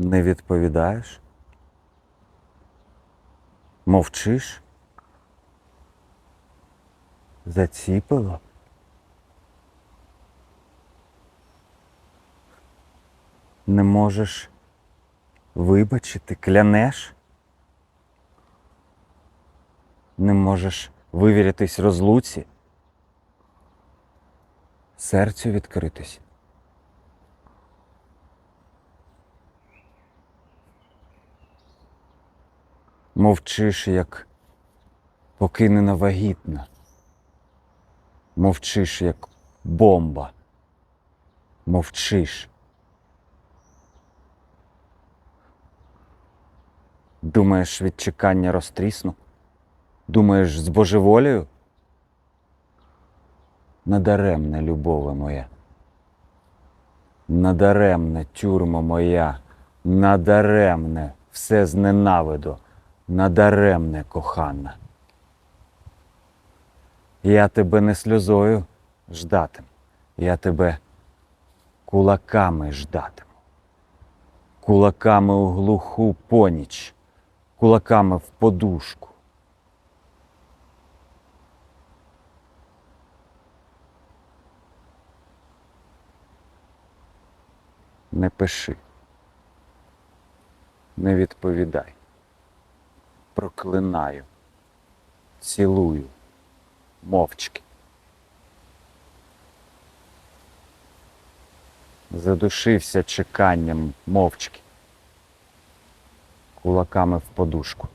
Не відповідаєш? Мовчиш? Заціпило? Не можеш вибачити, клянеш? Не можеш вивіритись розлуці? Серцю відкритись? Мовчиш, як покинена вагітна. Мовчиш, як бомба. Мовчиш. Думаєш, від чекання розтрісну? Думаєш, з божеволію? Надаремне, любове моя. Надаремне, тюрма моя, надаремне, все зненавиду, надаремне, кохана. Я тебе не сльозою ждатиму, я тебе кулаками ждатиму. Кулаками у глуху поніч, кулаками в подушку. Не пиши. Не відповідай. Проклинаю. Цілую. Мовчки. Задушився чеканням мовчки. Кулаками в подушку.